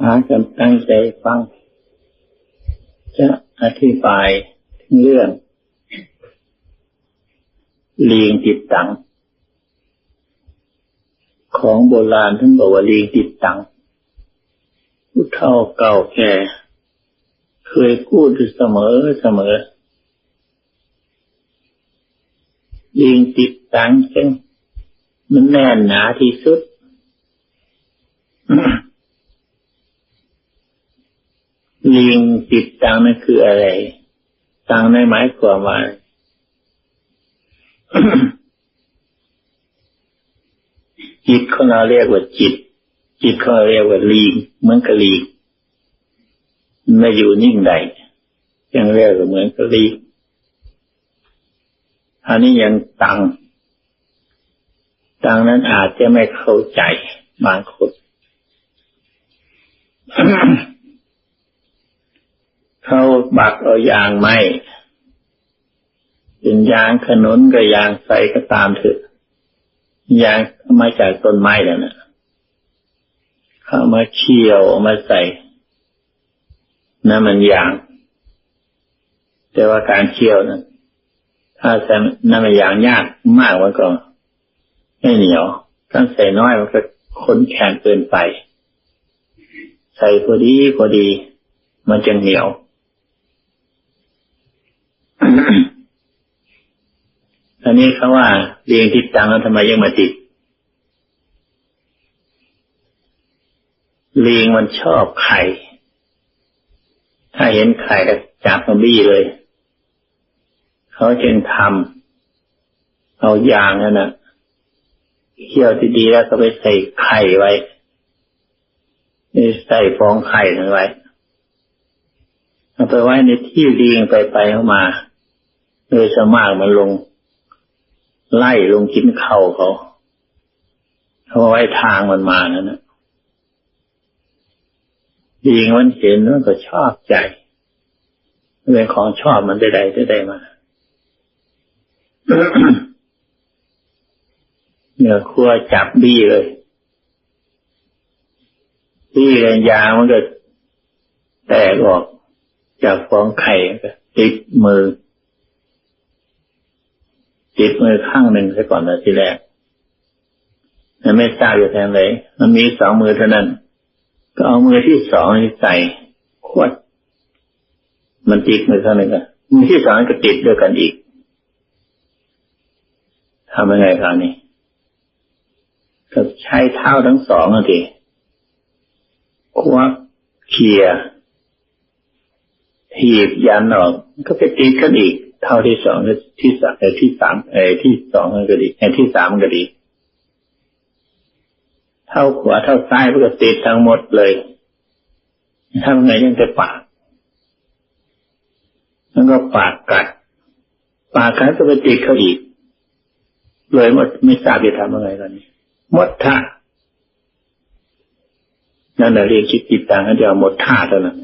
หากันตั้งใจฟัง จะอธิบายถึงเรื่องเลิงติดตัง ของโบราณท่านบอกว่าเลิงติดตังผู้เฒ่าเก่าแก่เคยพูดเสมอเสมอเลิงติดตังซึ่งมันแน่นหนาที่สุด ลิงติดตังนั่นคืออะไร ตังในหมายความว่าจิตของเราเรียกว่าจิต จิตของเราเรียกว่าลิงเหมือนกับลิงไม่อยู่นิ่งใดยังเรียกว่าเหมือนกับลิงอันนี้ยังตังตังนั้นอาจจะไม่เข้าใจบางคน เขาบักเอายางไม้เป็นยางขนุนกับยางใสก็ตามเถอะยางมาจากต้นไม้แล้วนะเขามาเคี่ยวมาใส่นั่นมันยาง แต่ว่าการเคี่ยวนั้นถ้าใส่น้ำมันยางยากมากมันก็ไม่เหนียวถ้าใส่น้อยมันก็ค้นแข็งเกินไป ใส่พอดีพอดี มันจะเหนียว อันนี้เขาว่าเรียงทิศตังแล้วทำไมยังมาติดเลิงมันชอบไข่ ถ้าเห็นไข่ก็จับมาบี้เลย เขาจึงทำเอายางนั่นนะเคี่ยวดีๆแล้วก็ไปใส่ไข่ไว้ใส่ฟองไข่นั้นไว้เอาไปไว้ในที่เลิงไปไปเข้ามา โดยสมากมันลง ไล่ลงกินเข่าเขาเขาไว้ทางมันมานั่นนะลิงมันเห็นมันก็ชอบใจเป็นของชอบมันได้ใดได้ใดมาเนื้อครัวจับบี้เลยบี้กันยางมันก็แตกออกจากฟองไข่ติดมือ ติดมือข้างหนึ่งซะก่อนนะทีแรกมันไม่ทราบอยู่แทนเลย มันมีสองมือเท่านั้น ก็เอามือที่สองใส่ขวด มันติดมือข้างหนึ่งอะมือที่สองก็ติดด้วยกันอีกทำยังไงคราวนี้ก็ใช้เท้าทั้งสองทีควักเคียถีบยันออก ก็ไปตีกันอีก เท่าที่สองที่สามที่สามเอที่สองก็ดีไอ้ที่สามก็ดี เท่าขวาเท่าซ้ายมันก็ติดทั้งหมดเลยทำไงยังจะปากแล้วก็ปากกัด ปากกัดก็ไปติดเขาอีก เลยหมดไม่ทราบจะทำยังไงตอนนี้หมดท่านั่นแหละเรียกคิดติดต่างกันจะหมดท่าเท่านั้น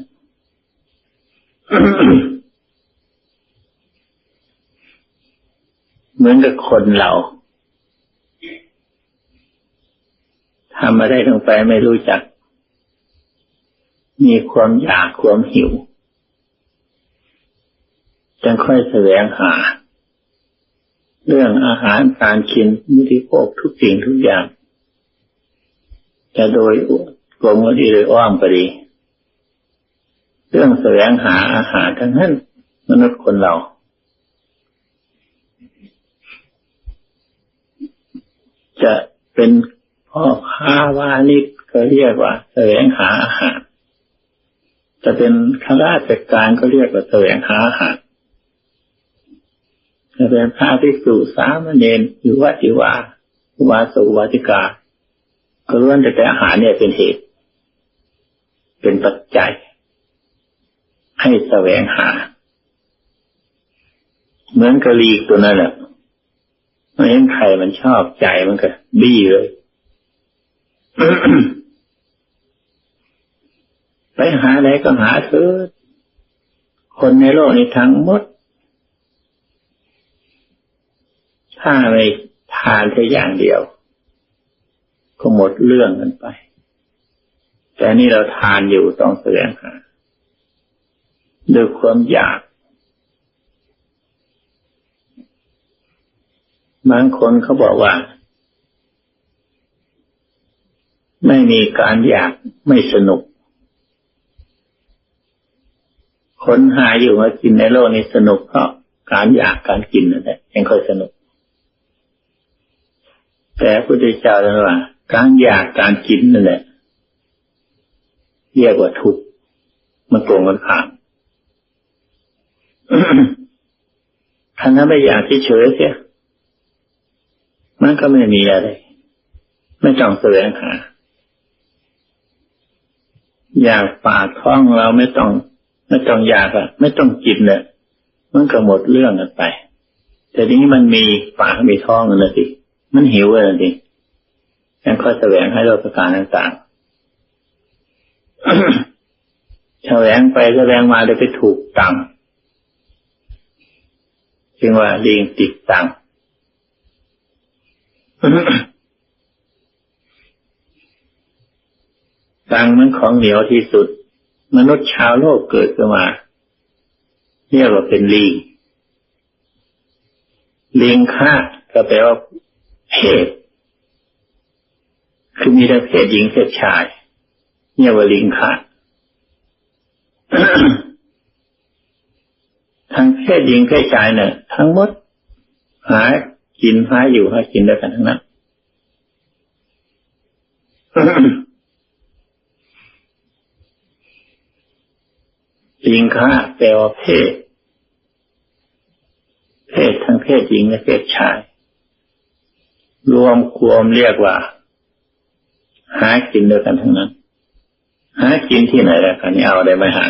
เหมือนกับคนเราทำมาได้ลงไปไม่รู้จัก มีความอยากความหิวจึงค่อยแสวงหา เรื่องอาหารการกินมุทิโภคทุกสิ่งทุกอย่าง จะโดยกลมก็ดีโดยอ้อมก็ดี เรื่องแสวงหาอาหารทั้งนั้นมนุษย์คนเรา จะเป็นพ่อค้าวานิชก็เรียกว่าแสวงหาอาหารจะเป็นข้าราชการก็เรียกว่าแสวงหาอาหารจะเป็นพระภิกษุสามเณรหรือว่าจิวาอุบาสกวาติกาก็ล้วนแต่แต่อาหารเนี่ยเป็นเหตุ เป็นปัจจัย ให้แสวงหา เหมือนกะลีกตัวนั้นแหละ ไม่เห็นใครมันชอบใจมันก็บี้เลยไปหาอะไรก็หาเถอคนในโลกนี้ทั้งหมด ถ้าไม่ทานแค่อย่างเดียว ก็หมดเรื่องกันไปไปแต่นี่เราทานอยู่ต้องแสวงหาด้วยความอยาก บางคนเขาบอกว่า ไม่มีการอยากไม่สนุกคนหาอยู่มากินในโลกนี้สนุกเพราะการอยากการกินนั่นแหละยังค่อยสนุก แต่พระพุทธเจ้าเลยว่า การอยากการกินนั่นแหละเรียกว่าทุกข์มันโกงกันข้ามท่านนั้นไม่อยากที่เฉยเสีย มันก็ไม่มีอะไร ไม่ต้องแสวงหา อยากปากท้องเราไม่ต้อง ไม่ต้องอยากอะไม่ต้องกินเนี่ยมันก็หมดเรื่องกันไป แต่ทีนี้มันมีปากมีท้องเลยสิมันหิวเลยสิยังค่อยแสวงให้เราประการต่างๆแสวงไปแสวงมาได้ไปถูกตังจึงว่าลิงติดตัง ตังมันของเหนียวที่สุด มนุษย์ชาวโลกเกิดขึ้นมาเรียกว่าเป็นลิงลิงค่าก็แปลว่าเพศ คือมีทั้งเพศหญิงเพศชายเรียกว่าลิงค่าทั้งเพศหญิงเพศชายเนี่ยทั้งหมดหาย กินหาอยู่หากินด้วยกันทั้งนั้นลิงค่าแปลว่าเพศ เพศทั้งเพศหญิงและเพศชาย รวมควมเรียกว่า หากินด้วยกันทั้งนั้น หากินที่ไหนแล้วกันนี่เอาได้ไหมหา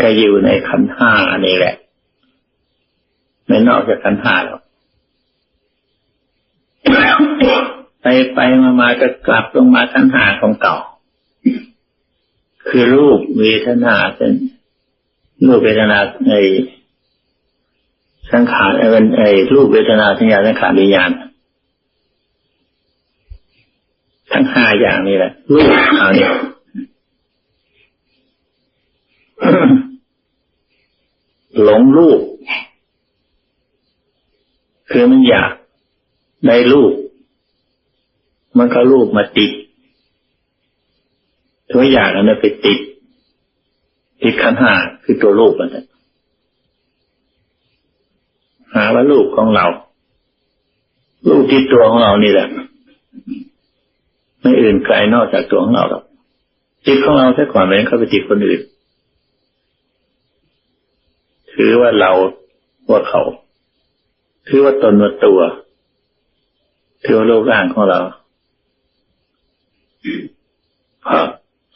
ก็อยู่ในขันห้านี่แหละ ไม่นอกจากขันห้าหรอกไปไปมามาก็กลับลงมาขันห้าของเก่า คือรูปเวทนาเป็นรูปเวทนาในสังขารไอ้เป็นไอ้รูปเวทนาสัญญาสังขารวิญญาณทั้งห้าอย่างนี้แหละรูปเอาเนี่ยหลงรูป คือมันอยากได้รูป มันก็รูปมาติดตัวอยางอันนั้นไปติด ติดขันห้าคือตัวรูปนั่นหาว่ารูปของเรารูปที่ตัวของเรานี่แหละไม่อื่นไกลนอกจากตัวของเราหรอกจิตของเราแค่ก่อนเลยเข้าไปติดคนอื่นถือว่าเราว่าเขา ถือว่าตนว่าตัวถือว่าโลกร่างของเราเพราะ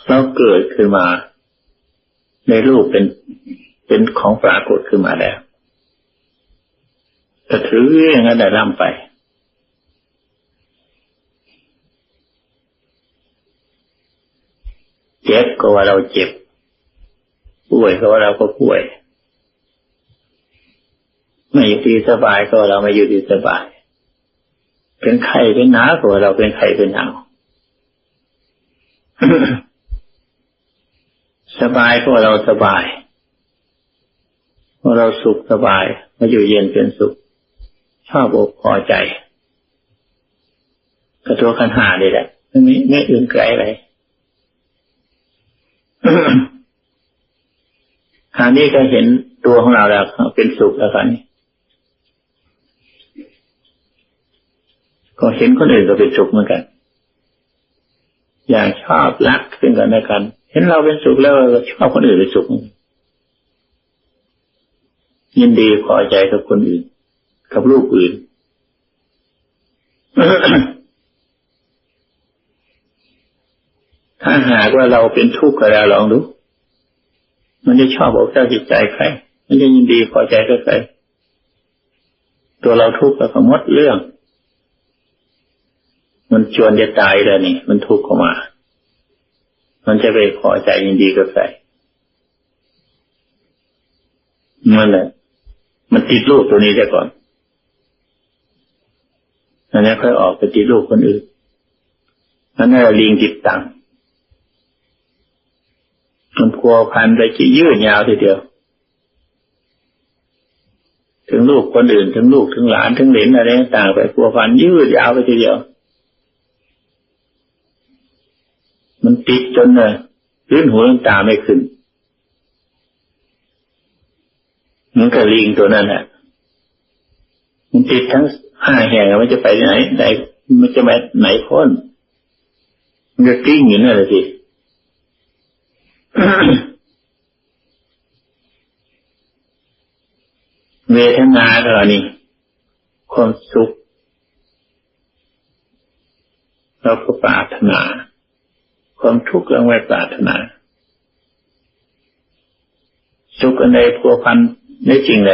เราเกิดขึ้นมา ในรูปเป็นเป็นของปรากฏขึ้นมาแล้วแต่ถืออย่างนั้นได้ร่ำไปเจ็บก็ว่าเราเจ็บป่วยก็ว่าเราก็ป่วย ไม่อยู่ดีสบายก็เราไม่อยู่ดีสบาย เป็นไข้เป็นหนาวก็เราเป็นไข้เป็นหนาวสบายก็เราสบายเราสุขสบายมาอยู่เย็นเป็นสุข ชอบอกพอใจกระตัวขันหาเลยแหละไม่มีไม่อื่นไกลอะไรคราวนี้ก็เห็นตัวของเราแล้วเป็นสุขแล้วครับนี่ ก็เห็นคนอื่นก็เป็นสุขเหมือนกัน อย่างชอบรักซึ่งกันและกัน เห็นเราเป็นสุขแล้วชอบคนอื่นเป็นสุขยินดีพอใจกับคนอื่น กับลูกอื่นถ้าหากว่าเราเป็นทุกข์กับเราลองดู มันจะชอบอกเจ้าจิตใจใคร มันจะยินดีพอใจกับใคร ตัวเราทุกข์ก็หมดเรื่อง มันชวนจะตายแล้วนี่ มันทุกข์เข้ามา มันจะไปพอใจยินดีกับใครมันแหละมันติดลูกตัวนี้ได้ก่อนอันนี้ค่อยออกไปติดลูกคนอื่นนั่นแหละลิงจิตตังมันพัวพันไปจะยืดยาวทีเดียว ถึงลูกคนอื่น ถึงลูกถึงหลานถึงเหลนอะไรต่างไปพัวพันยืดยาวไปทีเดียว มันติดจนเลยลื่นหัวลตาไม่ขึ้นเหมันก็ลิงตัวนั้นแหละมันติดทั้งห้าแห่งมันจะไปไหนไหนมันจะไปไหนพ้นมันจะกิ้งอยู่นั่นแหละสิเวทนาก็นี่ความสุขเราก็ปรารถนา ความทุกข์เราไม่ปรารถนาสุขอันใดพัวพันในจริงใด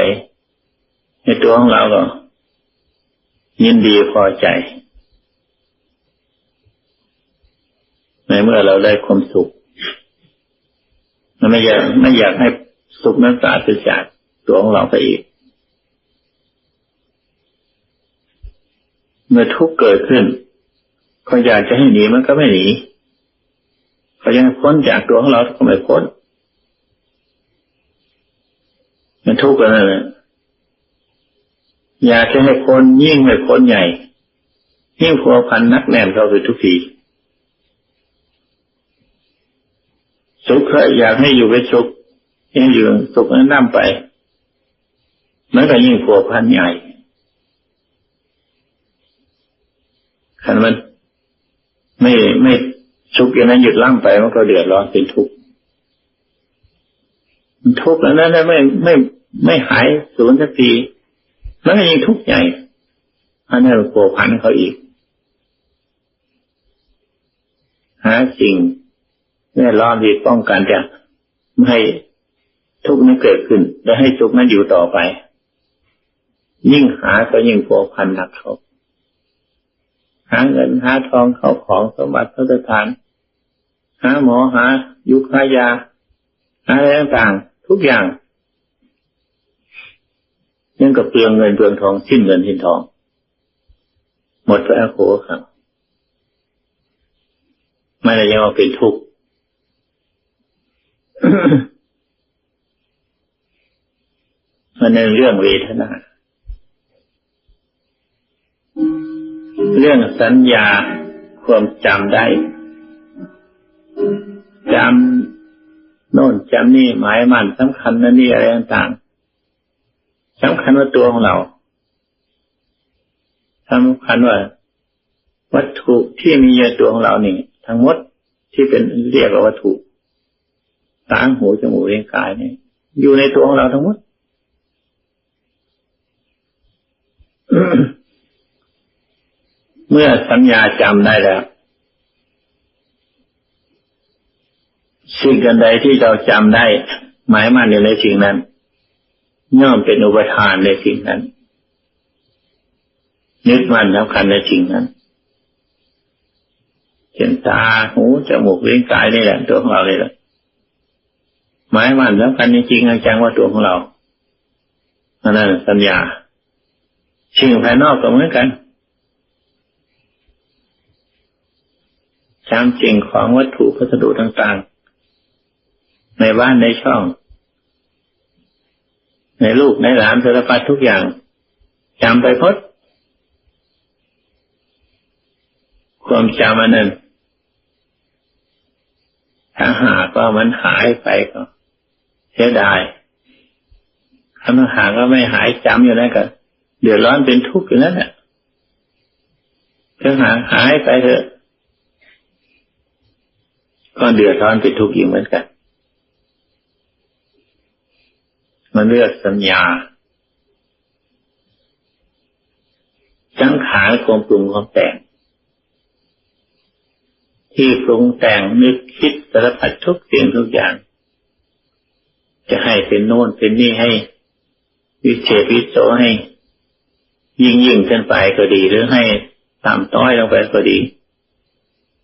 ในตัวของเราก็ ยินดีพอใจ ในเมื่อเราได้ความสุขไม่อยากไม่อยากให้สุขนั้นปราศจากตัวของเราไปอีก เมื่อทุกข์เกิดขึ้นเขาอยากจะให้หนีมันก็ไม่หนี เขายังพ้นจากตัวของเราก็ไม่พ้นมันทุกข์กันนั่นแหละอยากจะให้พ้นยิ่งไม่พ้นใหญ่ ยิ่งพัวพันนักแน่นเข้าไปทุกทีสุขอยากให้อยู่เป็นสุขให้อยู่สุขนั้นนำไปมันก็ยิ่งพัวพันใหญ่ขันมันไม่ไม่ สุขอย่างนั้นหยุดล่ำไปมันก็เดือดร้อนเป็นทุกข์ทุกข์แล้วนั้นไม่ไม่ไม่หายสูญสักทีมันก็ยิ่งทุกข์ใหญ่อันนั้นพัวพันเขาอีก หาสิ่งแน่ล้อมที่ป้องกันจะไม่ให้ทุกข์นั้นเกิดขึ้น และให้ทุกข์นั้นอยู่ต่อไป ยิ่งหาก็ยิ่งพัวพันหนักเขาหาเงินหาทองเข้าของสมบัติพระทาน หาหมอหายุคหายาหาอะไรต่างๆทุกอย่างนั่นก็เปลืองเงินเปลืองทองสิ้นเงินสิ้นทอง หมดไปแล้วโหครับไม่ได้ยังว่าเป็นทุกข์มันในเรื่องเวทนา เรื่องสัญญาความจำได้ จำโน่นจำนี่หมายมันสำคัญนั่นนี่อะไรต่างๆสำคัญว่าตัวของเราสำคัญว่า วัตถุที่มีในตัวของเรานี่ทั้งหมดที่เป็นเรียกว่าวัตถุตาหูจมูกเลี้ยงกายเนี่ยอยู่ในตัวของเราทั้งหมดเมื่อสัญญาจำได้แล้ว สิ่งกันใดที่เราจำได้ หมายมั่นในสิ่งนั้น ย่อมเป็นอุปทานในสิ่งนั้น นึกมั่นสำคัญในสิ่งนั้นเห็นตาหูจมูกเลี้ยงกายนี่แหละตัวของเราเลยแหละหมายมั่นสำคัญจริงๆจังว่าตัวของเราอันนั้นสัญญาสิ่งภายนอกก็เหมือนกันจำจริงของวัตถุพัสดุต่างๆ ในบ้านในช่อง ในลูกในหลานสารพัดทุกอย่างจำไปพดความจำอันนั้นถ้าหากว่ามันหายไปก็เสียดายถ้ามันหากว่าไม่หายจำอยู่นั่นก็เดือดร้อนเป็นทุกข์อยู่นั่นแหละถ้าหากหายไปเถอะก็เดือดร้อนเป็นทุกข์อีกเหมือนกัน มันเลือกสัญญาจังขารความปรุงความแต่ง ที่ปรุงแต่งนึกคิดสารพัดทุกสิ่งทุกอย่าง จะให้เป็นโน่นเป็นนี่ให้ วิเศษวิโสให้ ยิ่งยิ่งขึ้นไปก็ดี หรือให้ตามต้อยลงไปก็ดี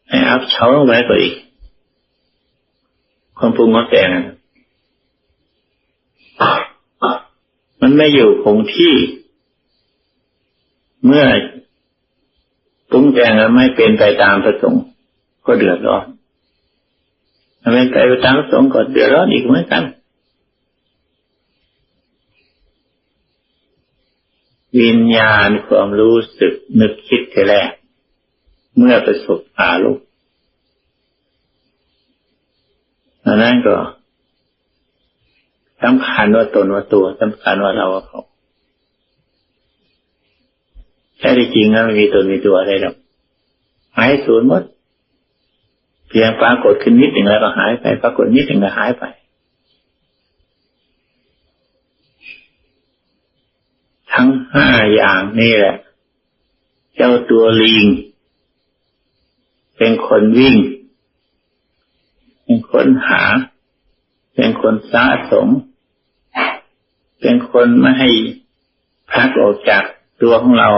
ให้อัพเช้าลงไปก็ดีความปรุงความแต่ง มันไม่อยู่คงที่ เมื่อปรุงแต่งแล้วไม่เป็นไปตามประสงค์ก็เดือดร้อนถ้าเป็นไปตามประสงฆ์ก็เดือดร้อนอีกเหมือนกันวิญญาณความรู้สึกนึกคิดทีแรก เมื่อประสบอารมณ์อันนั้นก็ สำคัญว่าตนว่าตัวสำคัญว่าเราว่าเขาแท้จริงแล้วไม่มีตนมีตัวอะไรหรอกหายสูญหมดเพียงปรากฏขึ้นนิดหนึ่งแล้วก็หายไป ปรากฏนิดหนึ่งก็หายไปทั้งห้าอย่างนี่แหละ เจ้าตัวลิง เป็นคนวิ่ง เป็นคนหา เป็นคนสะสม เป็นคนไม่ให้พักออกจากตัวของเรา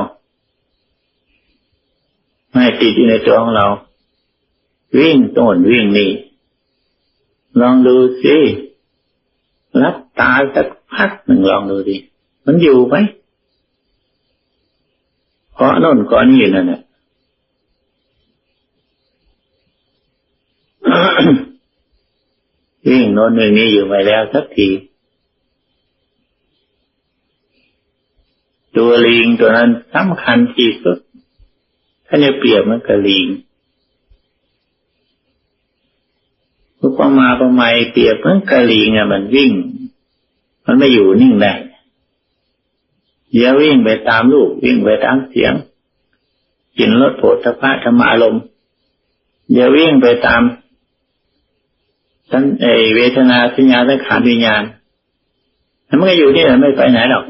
ไม่ติดอยู่ในตัวของเรา วิ่งโน่นวิ่งนี่ลองดูสิรับตาสักพักหนึ่งลองดูดิมันอยู่ไหมเกาะโน่นเกาะนี่นั่นแหละวิ่งโน่นวิ่งนี่อยู่ไปแล้วสักที ตัวลิงตัวนั้นสำคัญที่สุด ถ้าเนี่ยเปรียบมันกับลิงอุปมาประไมเปรียบเหมือนกะลีไงมันวิ่ง มันไม่อยู่นิ่งได้เดี๋ยววิ่งไปตามลูกวิ่งไปตามเสียงกินรสโผฏฐะธรรมอารมณ์เดี๋ยววิ่งไปตามสันเอเวทนาสัญญาและขารวิญญาณมันก็อยู่นี่แหละไม่ไปไหนหรอก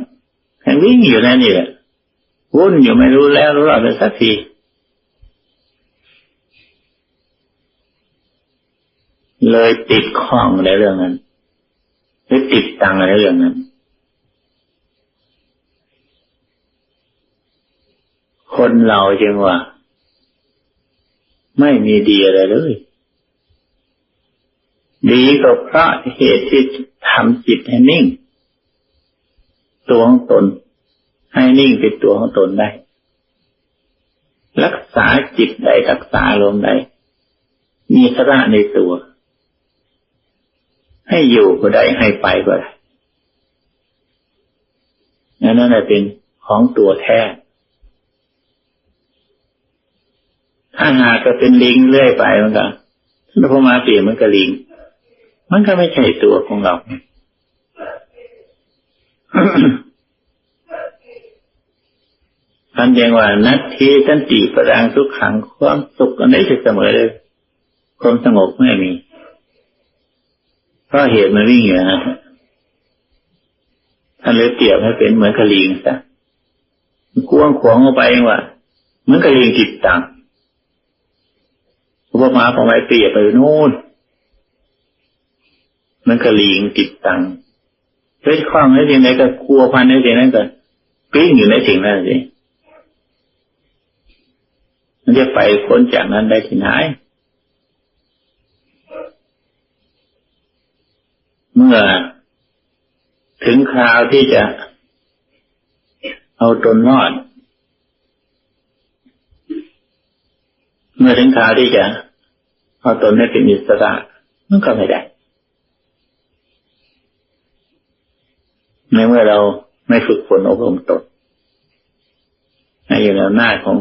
วิ่งอยู่นั่นนี่แหละวุ่นอยู่ไม่รู้แล้วรู้รอดไปสักทีเลยติดข้องในเรื่องนั้นหรือติดตังในเรื่องนั้น คนเราจึงว่า ไม่มีดีอะไรเลย ดีก็เพราะเหตุที่ทำจิตให้นิ่ง ตัวของตน ให้นิ่งเป็นตัวของตนได้ รักษาจิตได้รักษาลมได้มีสระในตัว ให้อยู่ก็ได้ให้ไปก็ได้นั่นแหละเป็นของตัวแท้ถ้าหากจะเป็นลิงเรื่อยไปมันก็ถ้าพอมาเปลี่ยนมันก็ลิง มันก็ไม่ใช่ตัวของเรา ท่านยังว่านัตทีสันติประดังทุกขังความสุขอันนี้จะเสมอเลยความสงบไม่มี เพราะเหตุมันวิ่งอยู่นะท่านเลยเปรียบให้เป็นเหมือนกระลิงซะกวงขวางออกไปว่าเหมือนกระลิงติดตังอุปมาพอไม่เปรียบไปนู่นมันกระลิงติดตัง เฮ้ยคล้องในสิ่งไหนก็กลัวพันในสิ่งนั้นก็ปิ้งอยู่ในสิ่งนั้นสิมันจะไปพ้นจากนั้นได้ที่ไหนเมื่อถึงคราวที่จะเอาตนรอด เมื่อถึงคราวที่จะเอาตนให้เป็นอิสระมันก็ไม่ได้ ในเมื่อเราไม่ฝึกฝนอบรมตนให้อยู่ในหน้าของ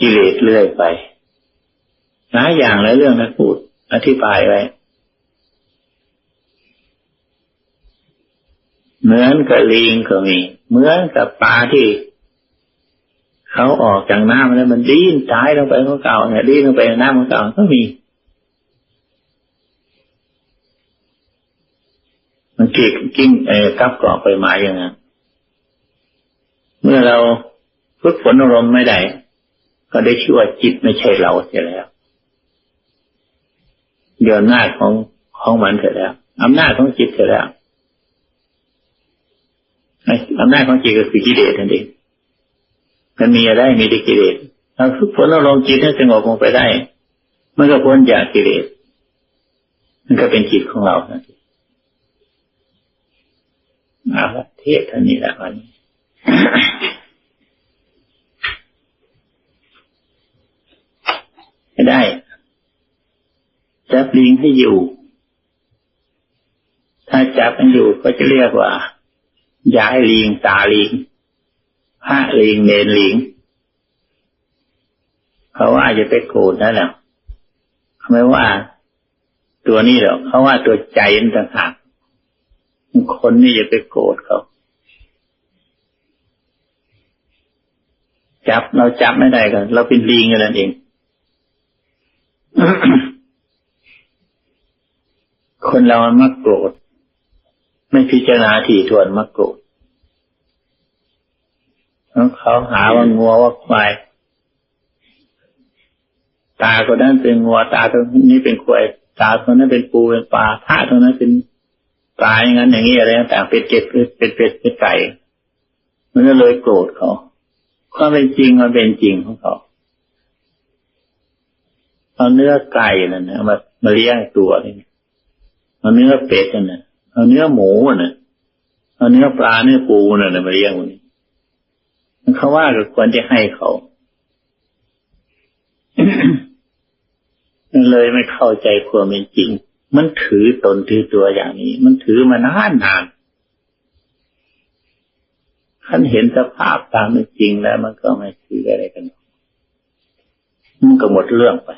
กิเลสเรื่อยไปหลายอย่างหลายเรื่องนะพูด อธิบายไว้เหมือนกับลิงก็มี เหมือนกับปลาที่เขาออกจากน้ำแล้วมันดิ้นตายลงไปของเก่าเนี่ยดิ้นลงไปในน้ำของเก่าก็มี มันเกิดกิ้งเอกับเกาะไปมาอย่างนั้นเมื่อเราฝึกฝนอารมณ์ไม่ได้ ก็ได้ชื่อว่าจิตไม่ใช่เราเสียแล้ว เดือนหน้าของของมันเสร็จแล้วอำนาจของจิตเสร็จแล้วอำนาจของจิตก็คือกิเลสนั่นเองมันมีอะไรมีแต่กิเลสเราฝึกฝนเราลงจิตให้สงบลงไปได้ มันก็พ้นจากกิเลสมันก็เป็นจิตของเรานั่นเอง มาแล้วเทศท่านี้แล้ววันนี้ได้จับลิงให้อยู่ ถ้าจับมันอยู่ก็จะเรียกว่า ย้ายลิงตาลิงพระลิงเนรลิงเขาว่าจะไปโกรธนั่นแหละเขาไม่ว่า ตัวนี้หรอกเขาว่าตัวใจนั่นต่างหาก คนนี่จะไปโกรธเขาจับเราจับไม่ได้กันเราเป็นลิงกันนั่นเอง คนเรามันมักโกรธไม่พิจารณาถี่ถ้วนมักโกรธเขาหาว่างัวว่าควายตาคนนั้นเป็นงัวตาคนนี้เป็นควายตาคนนั้นเป็นปูเป็นปลาพระคนนั้นเป็น ปลาอย่างนั้นอย่างนี้อะไรต่างเป็นเจ็ดเป็นเป็ดเป็นไก่มันก็เลยโกรธเขาความเป็นจริงมันเป็นจริงของเขาเอาเนื้อไก่นั่นนะมามาเลี้ยงตัวนี่เอาเนื้อเป็ดนั่นนะเอาเนื้อหมูน่ะเอาเนื้อปลาเนื้อปูน่ะมาเลี้ยงวันนี้เขาว่าก็ควรจะให้เขาเลยไม่เข้าใจความเป็นจริง มันถือตนถือตัวอย่างนี้ มันถือมานานนานขันเห็นสภาพตามเป็นจริงแล้ว มันก็ไม่ถืออะไรกันมันก็หมดเรื่องไป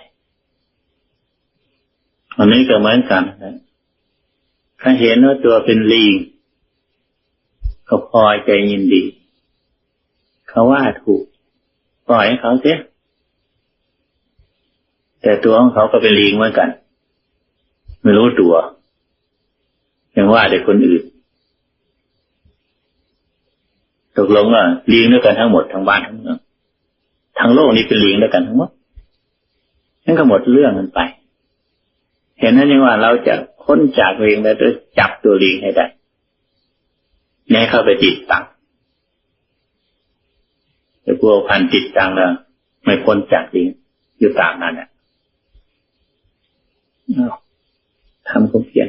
อันนี้ก็เหมือนกันนะถ้าเห็นว่าตัวเป็นลิงก็พอใจยินดี เขาว่าถูก ปล่อยให้เขาเสียแต่ตัวของเขาก็เป็นลิงเหมือนกัน ไม่รู้ตัว ยังว่าแต่คนอื่น ตกลงว่าลิงด้วยกันทั้งหมดทั้งบ้านทั้งเมืองทั้งโลกนี้เป็นลิงด้วยกันทั้งหมดนั่นก็หมดเรื่องกันไป เห็นนั้นยังว่าเราจะพ้นจากลิงแล้วจะจับตัวลิงให้ได้แน่เข้าไปติดตังแต่พวกพันติดตังแล้วไม่พ้นจากลิงอยู่ต่างนั้นอะ ทำความเพียร